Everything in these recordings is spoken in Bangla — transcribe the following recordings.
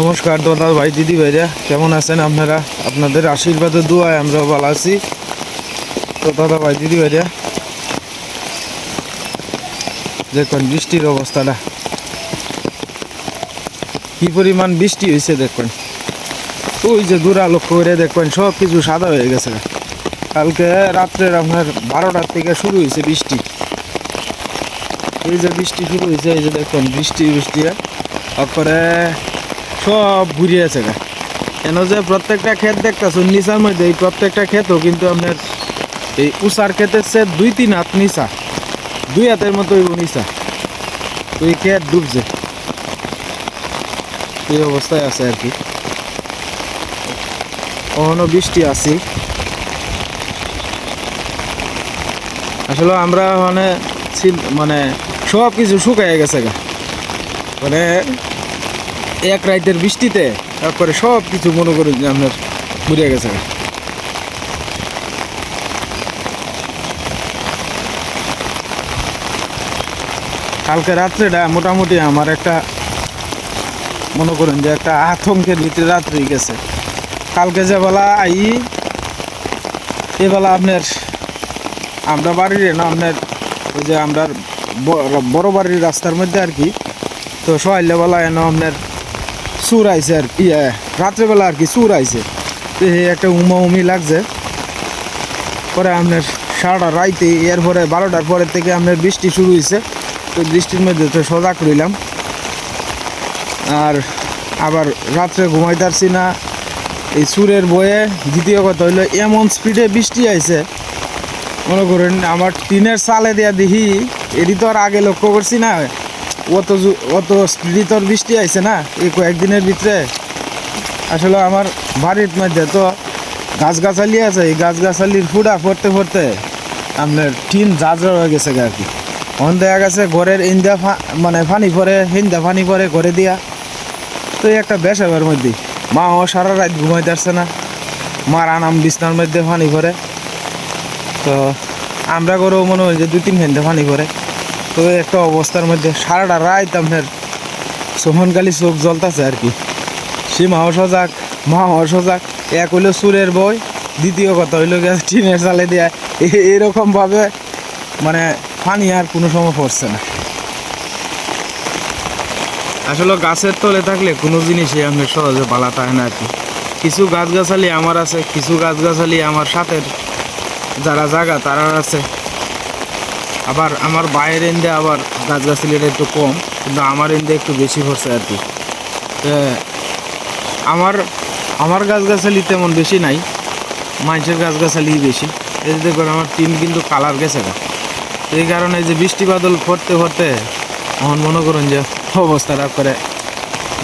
নমস্কার দাদা ভাই, দিদি ভাইরা, কেমন আছেন আপনারা? আপনাদের আশীর্বাদের দোয়ায় আমরা ভালো আছি। তো দাদা ভাই, দিদি ভাইরা, দেখুন বৃষ্টির অবস্থাটা। কি পরিমাণ বৃষ্টি হয়েছে দেখুন। ওই যে দূরা লক্ষ্য করে দেখবেন সব কিছু সাদা হয়ে গেছে। কালকে রাত্রের আপনার বারোটার থেকে শুরু হয়েছে বৃষ্টি। এই যে বৃষ্টি শুরু হয়েছে, এই যে দেখুন বৃষ্টি বৃষ্টি। তারপরে সব ঘুরিয়েছে গা। কেন যে প্রত্যেকটা ক্ষেত দেখতেছো নিচার মধ্যে এই প্রত্যেকটা ক্ষেতও কিন্তু আপনার এই উষার ক্ষেতের সে দুই তিন হাত নিচা। দুই হাতের মতো নিচা। তো ক্ষেত ডুবছে। এই অবস্থায় আছে আর কি। কখনো বৃষ্টি আছে। আসলে আমরা মানে মানে সব কিছু শুকায় গেছে গা। মানে এক রাইতের বৃষ্টিতে তারপরে সব কিছু মনে করুন যে আপনার ঘুরে গেছে। কালকে রাত্রেটা মোটামুটি আমার একটা মনে করেন যে একটা আতঙ্কের ভিতরে রাত্রি গেছে কালকে যে বেলা আই এবেলা আপনার আমরা বাড়ির না, আপনার ওই যে আমরা বড় বাড়ির রাস্তার মধ্যে আর কি, তো সকালবেলা এনে আপনার সুর আইছে আর ইয়ে, রাত্রেবেলা আর কি সুর এই একটা উমা উমি লাগছে। পরে আপনার সারাটা রাইতে এরপরে বারোটার পরে থেকে আপনার বৃষ্টি শুরু হয়েছে তো বৃষ্টির মধ্যে তো সজাগ রইলাম। আর আবার রাত্রে ঘুমাইতে পারছি না। এই সুরের বয়ে দ্বিতীয় কথা হইল এমন স্পিডে বৃষ্টি আইছে। মনে করেন আমার টিনের চালে দেয়া দেখি এটি তো আর আগে লক্ষ্য করছি না। অত অত বৃষ্টি আইছে না, এই কয়েকদিনের ভিতরে। আসলে আমার বাড়ির মধ্যে তো গাছগাছালি আছে, এই গাছগাছালির ফুটা পড়তে পড়তে আপনার টিন জাজরা হয়ে গেছে আর কি। অন দেখা গেছে ঘরের ইন্দা মানে ফানি পরে হিন্দা ফানি পরে ঘরে দিয়া। তো এই একটা বেসাবের মধ্যে। মা ও সারা রাত ঘুমাইতে পারছে না। মার আনাম বিছনার মধ্যে ফানি পরে। তো আমরা করেও মনে হয় যে দু তিন ঘণ্টা পানি পরে। তো এই একটা অবস্থার মধ্যে সারাটা রাত আপনার সোহনকালি চোখ জ্বলতেছে আর কি। সে মাও সজাগ মা সজাগ এক হইল সুরের বই, দ্বিতীয় কথা হইল গ্যাস টিনের চালে দেয়া। এরকমভাবে মানে পানি আর কোনো সময় পড়ছে না। আসলে গাছের তলে থাকলে কোনো জিনিসই আমি সহজে পালা থাকে না আর কি। কিছু গাছগাছালি আমার আছে, কিছু গাছগাছালি আমার সাথে যারা জায়গা তারা আছে। আবার আমার বাইরের এন্দে আবার গাছগাছালিটা একটু কম, কিন্তু আমার এন্দে একটু বেশি পড়ছে আর কি। আমার আমার গাছগাছালি তেমন বেশি নাই মানুষের গাছগাছালি বেশি। এই যে আমার টিন কিন্তু কালার গেছে না এই কারণে যে বৃষ্টি বাদল পড়তে পড়তে আমার মনে করুন যে অবস্থাটা করে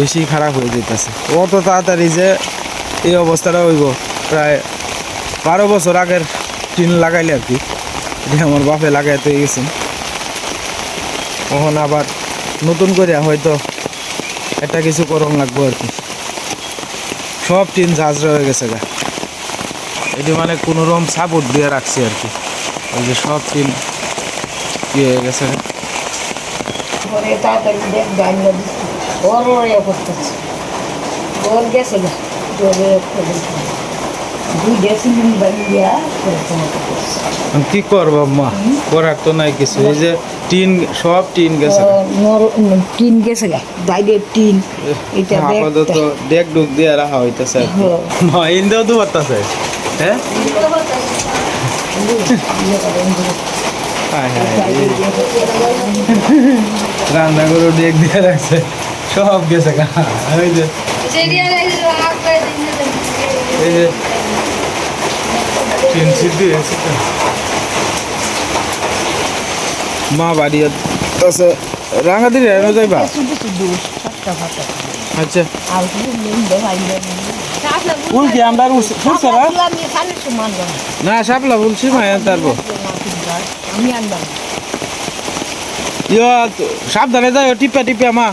বেশি খারাপ হয়ে যেতেছে। অত তাড়াতাড়ি যে এই অবস্থাটা হইব, প্রায় বারো বছর আগের টিন লাগাইলে আর কি। এটা আমার বাপে লাগাইতে গেছেন তখন আবার নতুন করে হয়তো একটা কিছু করম লাগবো আর কি। সব টিন ঝাঁঝরা হয়ে গেছে গা। এটি মানে কোনো রকম সাপোর্ট দিয়ে রাখছি আর কি। ওই যে সব টিন ইয়ে হয়ে গেছে গেছে কি করব মা করার তো নাই কিছু। এই যে টিন সব টিন গেছে। টিন গেছে বাইরের টিন। এটা আপাতত ডেক ডুক দিয়ে রাখা হইতেছে। হ্যাঁ। মা ইন্দেও তো পারতাছে হায়? রান্না করে ডেক দিয়ে রাখছে। সব গেছে গা। ওই যে। এই যে। মা বাড়ি আছে। যাইবা শুধু শুধু সাতটা ফাটা আচ্ছা। ফুল কি আমরা না? সাপলা মায়া তারপর। সাবধানে যাই টিপা টিপা মা।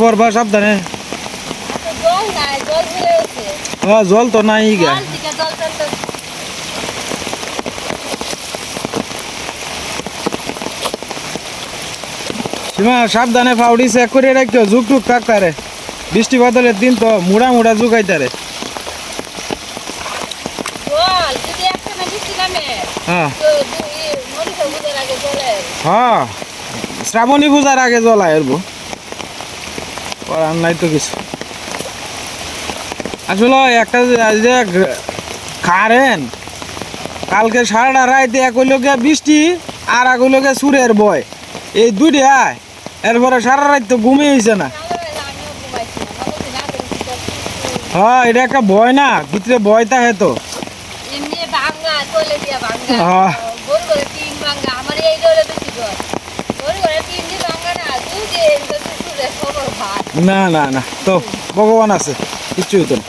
বরবা, সাবধানে। জল জল জল তো নাই জল জল সাবধানে ফাউডি চেক করে রাখতো যুগ টুক থাকতারে। বৃষ্টি বাদলের দিন তো মুড়া মুড়া যুগাইতারে। জল হ্যাঁ। জলে হ্যাঁ শ্রাবণী পূজার আগে জ্বলা এরবো করার নাই তো কিছু। আসলে একটা যে- খারেন কালকে সারাটা রাইতে এক হইল গিয়া বৃষ্টি আর এক হইল গিয়া সুরের বয়। এই দুইটা এরপরে সারা রাত তো ঘুমিয়ে হয়েছে না। হ্যাঁ এটা একটা ভয় না ভিতরে ভয় থাকে তো। এমনি ভাঙ্গা চলে দিয়া ভাঙ্গা আহ। গোল করে তিন ভাঙ্গা আমার এই ডলে বেশি জল গোল করে তিন দিন ভাঙ্গা না দু দিন তো শুলে খবর ভাত না না না। তো, ভগবান আছে, কিচ্ছু হইতো না।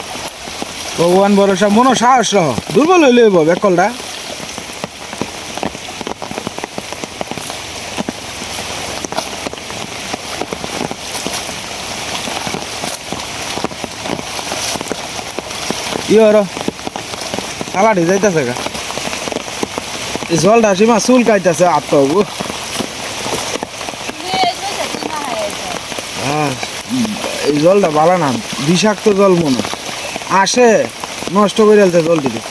ভগবান ভরসা মনো সাহস রহ। দুর্বল হইলে হইব বেকলটা ই হর সালাডি যাইতেছে গা। জলটা সীমা চুল কাইতেছে আত্ম হ্যাঁ এই জলটা ভালো না বিষাক্ত জল মনে আসে নষ্ট করে ফেলতে জলটিকে।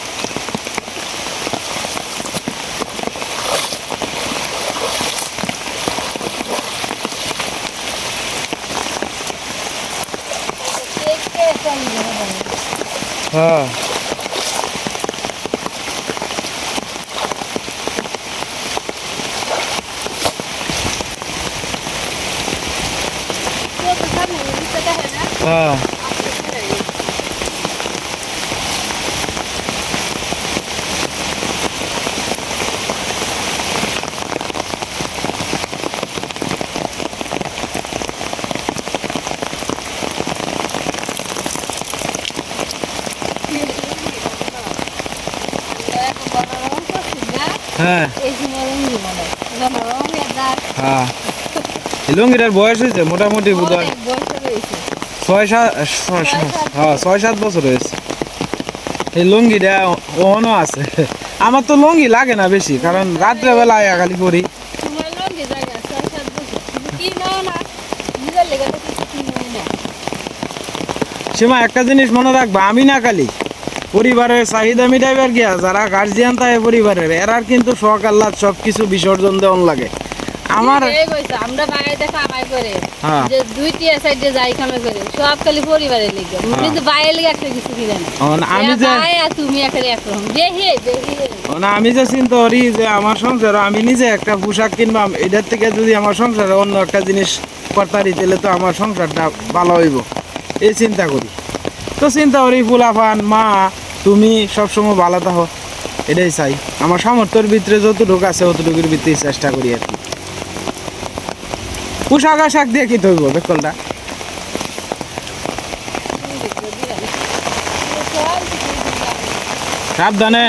হ্যাঁ। হ্যাঁ। হ্যাঁ। লুঙ্গিটার বয়স হয়েছে মোটামুটি বোধ হয় ছয় সাত হ্যাঁ ছয় সাত বছর হয়েছে। এই লুঙ্গিটা ওহনও আছে। আমার তো লুঙ্গি লাগে না বেশি কারণ রাত্রেবেলা আয়া খালি পরি। সীমা একটা জিনিস মনে রাখবা আমি না খালি। পরিবারের চাহিদা মিটাইবার গিয়া যারা গার্জিয়ান থাকে পরিবারের। এরার কিন্তু শখ আল্লাহ সব কিছু বিসর্জন দেওয়ান লাগে। আমার আমরা বাইরে কামাই করে। যে দুইটি সাইডে যাই কামাই করে সব খালি পরিবারের লিগে। কিন্তু বাইরের লিগে একটা কিছু কিনে না। আমি যে তুমি একেবারে একরকম। বেহে বেহে না আমি যে চিন্তা করি যে আমার সংসার আমি নিজে একটা পোশাক কিনবাম এটার থেকে যদি আমার সংসারে অন্য একটা জিনিস করতারি তাহলে তো আমার সংসারটা ভালো হইব। এই চিন্তা করি। তো চিন্তা করি ফুলাফান মা তুমি সবসময় ভালো থাকো এটাই চাই আমার সামর্থ্যের ভিতরে যতটুকু আছে অতটুকুর ভিতরে চেষ্টা করি আর কি পোশাক আশাক দিয়ে কি ধরবো বেকলটা সাবধানে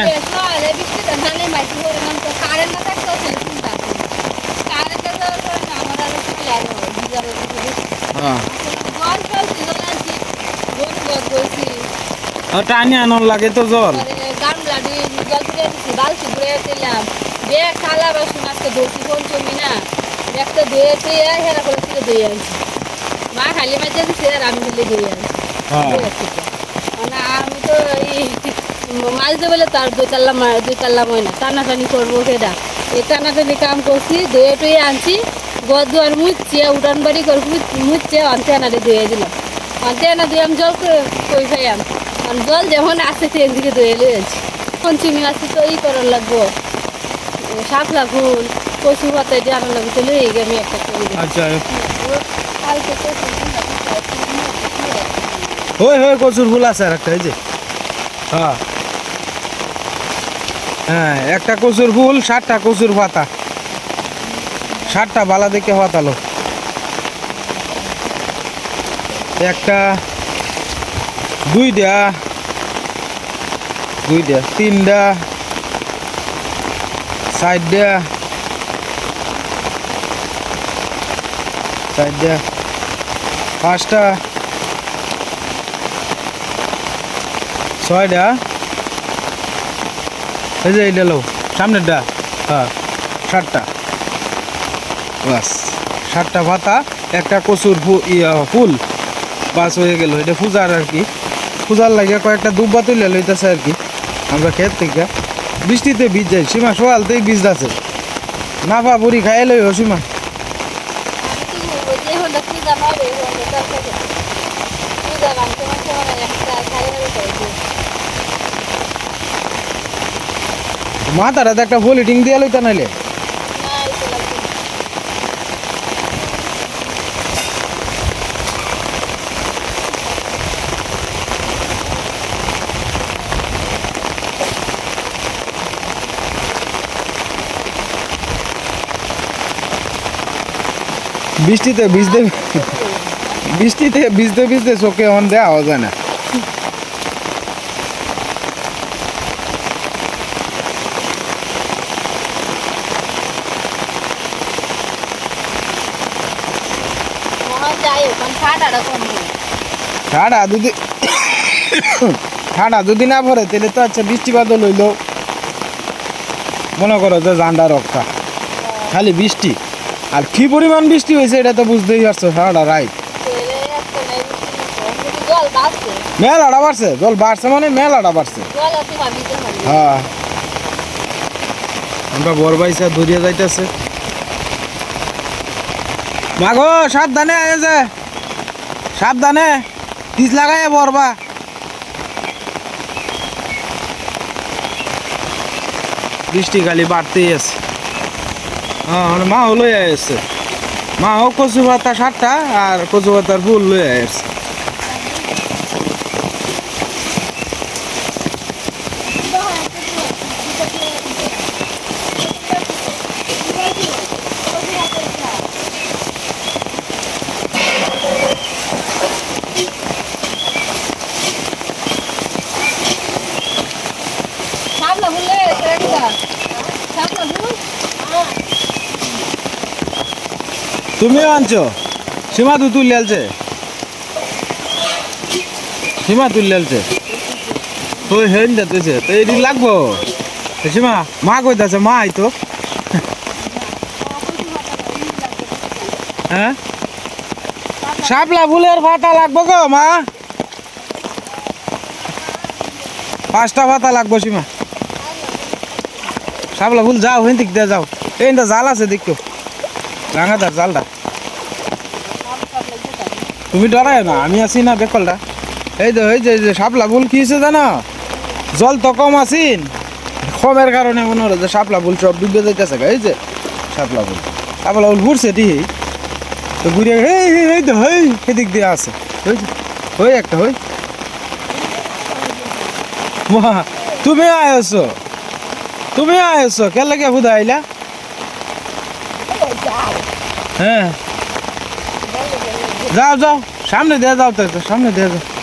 টানি আনন লাগে তো জল। মা খালি মাঝে দিছে আর আমি মিলে ধুয়ে আনছি। হ্যাঁ। মানে আমি তো এই মাছ দেবলে তার দুই মা- দুই মই না টানাটানি করব সেটা এই টানাটানি কাম করছি ধুয়ে টুয়ে আনছি। গদ দুয়ার মুচ্ছে উঠান বাড়ি করে মুচ্ছে অন্তে আনারে ধুয়ে দিলাম। অন্তে আনা দিয়ে আমি জল করে- কই আর জল যেমন আছে সেদিন দিকে ধুয়ে লিয়েছি। পঞ্চমী আছে তো ই করার লাগবো। শাপলা ফুল কচু পাতা দিয়ে আনার লাগবে তো লই গে আমি একটা করে আচ্ছা কালকে আছে, ওই হই কচুর ফুল আছে আর একটা এই যে। হ্যাঁ। হ্যাঁ একটা কচুর ফুল ষাটটা কচুর পাতা। ষাটটা বালা দেখে পাতালো। একটা দুইটা দুইটা তিনটা চারটা চারটা পাঁচটা। ছয়টা এই যে এইটা লো সামনেরটা হ্যাঁ ষাটটা বাস। ষাটটা পাতা একটা কচুর ফুল। বাস হয়ে গেল। এটা পূজার আর কি। পূজার লাগে কয়েকটা দুব্বা তুলে লইতেছে আর কি। আমরা ক্ষেত থেকে। বৃষ্টিতে বীজ যাই। সীমা সকালতেই বীজ আছে। না পা বুড়ি খাই লই সীমা। মানে একটা ফলিটিং দিয়ে লইতা নাইলে। বৃষ্টিতে ভিজতে বৃষ্টিতে ভিজতে ভিজতে চোখে অন দেওয়া যায় না। ঠাডা যদি ঠাডা যদি না পড়ে তাহলে তো আচ্ছা বৃষ্টি বাদল হইল। মনে করো যে জান্ডা রক্ষা খালি বৃষ্টি। আর কি পরিমাণ বৃষ্টি হয়েছে এটা তো বুঝতেই পারছ ঠাডা রাইট মেলাটা বাড়ছে, জল বাড়ছে মানে মেলাটা বাড়ছে। হ্যাঁ। আমরা বরবাইসা ধরিয়া যাইতেছে। মাগো, সাবধানে আয় যে। সাবধানে। পিস লাগাই বরবা বৃষ্টি খালি বাড়তেই আছে। হ্যাঁ মা হলো আসছে মা ও কচু পাতা সাতটা আর কচু পাতার ফুল লয়ে আসছে তুমিও আনছো? সীমা তো তুলে আলছে সীমা তুলে আলছে তো হেন যাতেছে তো এদিক লাগবো? সীমা, মা কইতাছে মা আইতো। হ্যাঁ? শাপলা ফুলের পাতা লাগবো গো, মা। পাঁচটা পাতা লাগবো সীমা। শাপলা ফুল যাও হেন দিক দিয়ে যাও। এইটা জাল আছে, দেখো। রাঙাদার জালটা তুমি ডরায় না আমি আছি না বেকলটা এই যে এই যে ফুল কি হয়েছে জানো? জল তো কম আছিন। কমের কারণে মনে হলো যে সাপলা ফুল সব ডুবে যাইতেছে এই যে শাপলা ফুল শাপলা ফুল ঘুরছে ঠিক তো ঘুরে এই এই, তো হই এদিক দিয়ে আছে। যে, একটা হই তুমি আয়ছো তুমি আয়ছো কে লাগে হুদা আইলা? হ্যাঁ। যাও যাও। সামনে দিয়ে যাও তো সামনে দিয়ে যাও।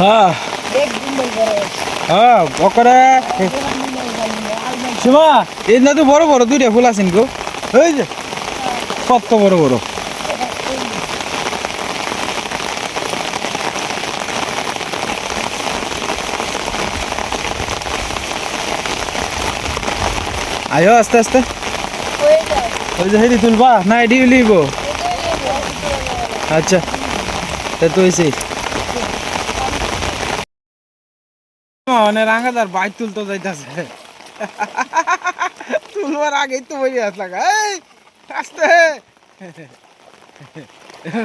হ্যাঁ। হ্যাঁ ওকরে সীমা, এই না তো বড় বড়, দুইটা ফুল আছেন গো ওই যে, কত বড় বড়। আয়ো, আস্তে আস্তে। ওই যে হেডি তুলবা না এডি লিব আচ্ছা তা তো হয়েছে মানে রাঙাদার বাইক তুলতে যাইতাছে। তুলবার আগেই তো বই আসলা এই আস্তে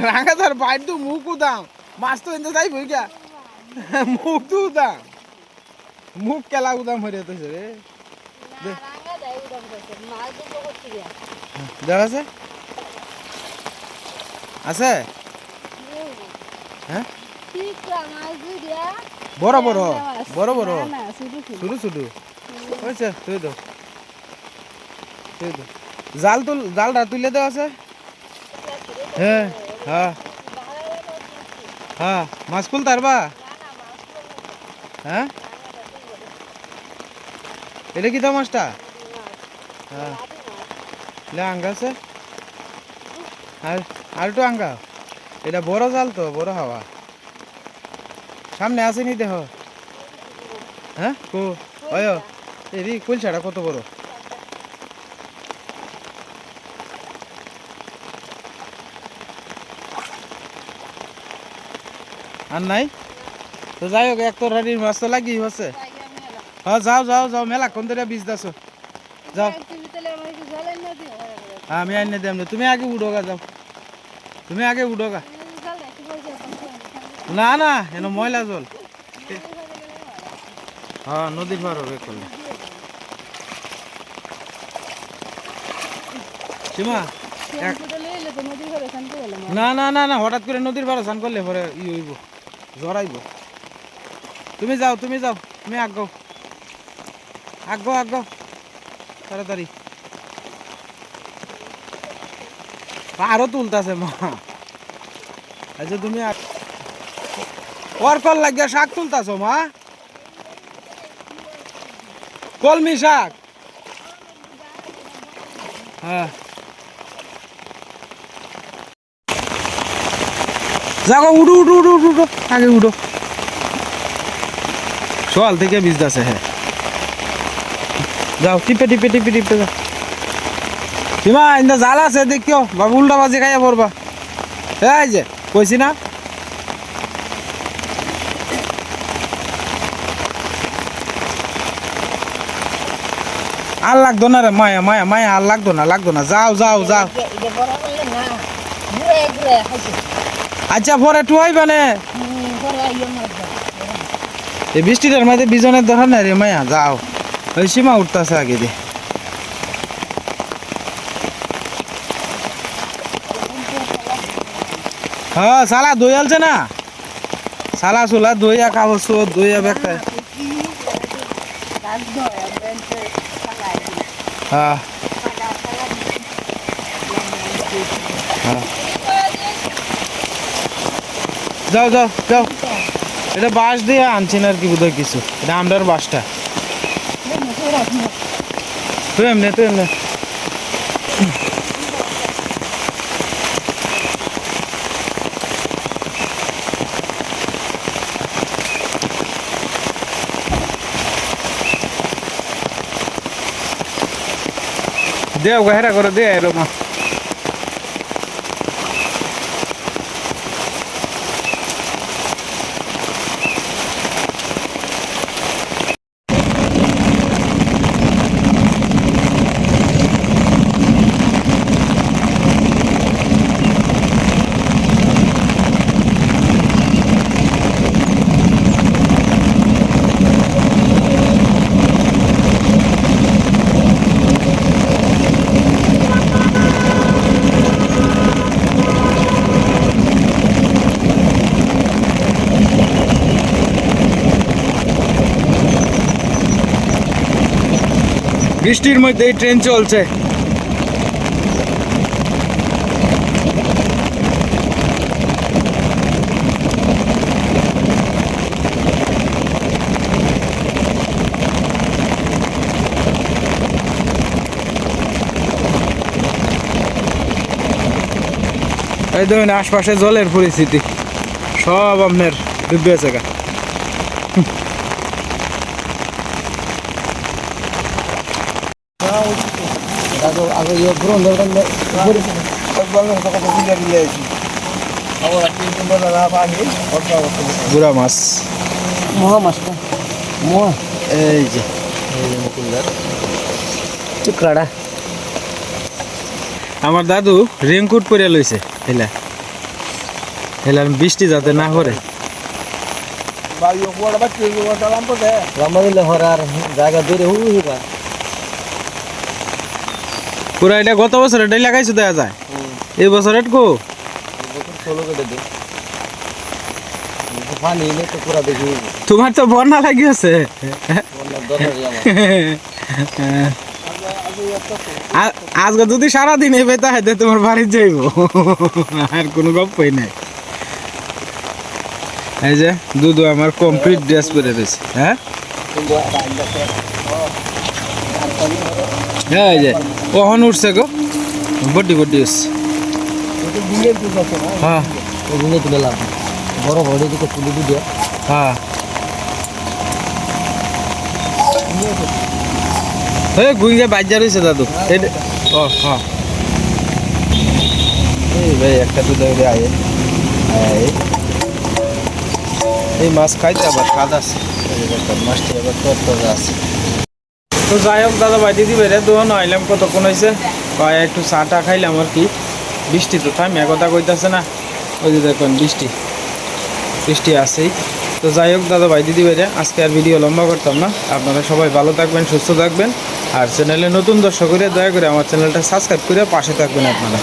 রাঙাদার বাইক তো মুখ উদাম। মাছ তো এনে যাইব গা মুখ তো উদাম। মুখ কেলা উদাম হয়ে যেতেছে রে। দেখা আছে? আছে? হ্যাঁ? বড় বড় বড় বড়। শুধু শুধু। ছোট ছোট হয়েছে তুই দাও জাল তুল জালটা তুলে দেওয়া আছে। হ্যাঁ হ্যাঁ। হ্যাঁ মাছ ফুল তারবা হ্যাঁ? এটা কি দাম মাছটা? হ্যাঁ। আঙ্গা আছে। আর আর একটু আঙ্গা। এটা বড় জাল তো বড় হাওয়া। সামনে আসেনি দেহ। হ্যাঁ? কো। অয় এরি কুলছাটা কত বড়? আর নাই? তো যাই হোক এক তরহারির মাছ তো লাগি হচ্ছে। হ্যাঁ যাও যাও যাও মেলা কোন ধরে বীজ দাস যাও। আমি আইনে দেম না। তুমি আগে উঠোগা যাও। তুমি আগে উঠোগা। না না এন ময়লা জল। হ্যাঁ নদীর পার হবে করলে সীমা না না না না হঠাৎ করে নদীর পাড়ে স্নান করলে পরে ই হইব জড়াইব তুমি যাও তুমি যাও তুমি আগাও আগাও আগাও তাড়াতাড়ি। আরও তুলতাছে মা। আচ্ছা তুমি ওর লাগিয়া শাক তুলতাছ, মা? কলমি শাক? হ্যাঁ। যাও উঠো উঠো উঠো উঠো উঠো, আগে উঠো। সকাল থেকে বিজদাছে হ্যাঁ। যাও, টিপে টিপে টিপে টিপে যাও। সীমা জাল আছে, দেখিও। বাবু উল্টা বাজি খাইয়া পড়বা। এই যে, কইছি না? আর লাগতো না রে মায়া মায়া মায়া আর লাগতো না লাগতো না। যাও যাও যাও। আচ্ছা পরে টুয়াই মানে এই বৃষ্টিটার মধ্যে বিজনের দরকার নাই রে মায়া যাও। ওই সীমা উঠতেছে আগে দিয়ে। হ্যাঁ সালা দই আলছে না? সালা সুলা দইয়া কাগজ দইয়া ব্যাগটা হ্যাঁ। যাও যাও যাও। এটা বাস দিয়ে আনছেন আর কি বোধহয় কিছু। এটা আমরার বাসটা তুই এমনি তুই এমনি। দেও গহেরা করে দে এরকম বৃষ্টির মধ্যে এই ট্রেন চলছে। এই দেখুন আশপাশে জলের পরিস্থিতি। সব আপনার ডুবে আছে গা গুড়া মাছ। মোয়া মাছটা মোয়া এই যে। টুকরাটা। আমার দাদু রেনকোট পরে লইছে হেলা। হেলা বৃষ্টি যাতে না করে জায়গা দূরে হু হিবা পুরা এটা গত বছর এটাই লাগাইছো দেখা যায়? এই বছর কো পুরা দেখি তোমার তো বন্যা লাগিয়েছে। আজকে যদি সারাদিন এই বেতা হাইতে তোমার বাড়ি যাইব। আর কোনো গপ্পই নাই। এই যে দুধু আমার কমপ্লিট ড্রেস পরে রয়েছে হ্যাঁ? এই যে কখন উঠছে গো? বড্ডি বড্ডি উঠছে হ্যাঁ। ওগুলো তুলে লাভ বড় বড় দিকে তুলে দিয়ে হ্যাঁ। এই গুইঙ্গে বাজ্যা রয়েছে দাদু। ও হ্যাঁ। এই ভাই, একটা দুধ আগে এই মাছ খাইতে আবার খাদ আছে। মাছটি এবার তর তর আছে। তো যাই হোক, দাদা ভাই, দিদি বেড়ে তো নাইলাম, কতক্ষণ হয়েছে কয়, একটু চা টা খাইলাম আর কি। বৃষ্টি তো থামি কথা কইতেছে না। ওই যে দেখুন, বৃষ্টি। বৃষ্টি আছেই। তো যাই হোক, দাদা ভাই, দিদি বেড়ে আজকে আর ভিডিও লম্বা করতাম না। আপনারা সবাই ভালো থাকবেন, সুস্থ থাকবেন। আর চ্যানেলে নতুন দর্শক করে দয়া করে আমার চ্যানেলটা সাবস্ক্রাইব করে পাশে থাকবেন আপনারা।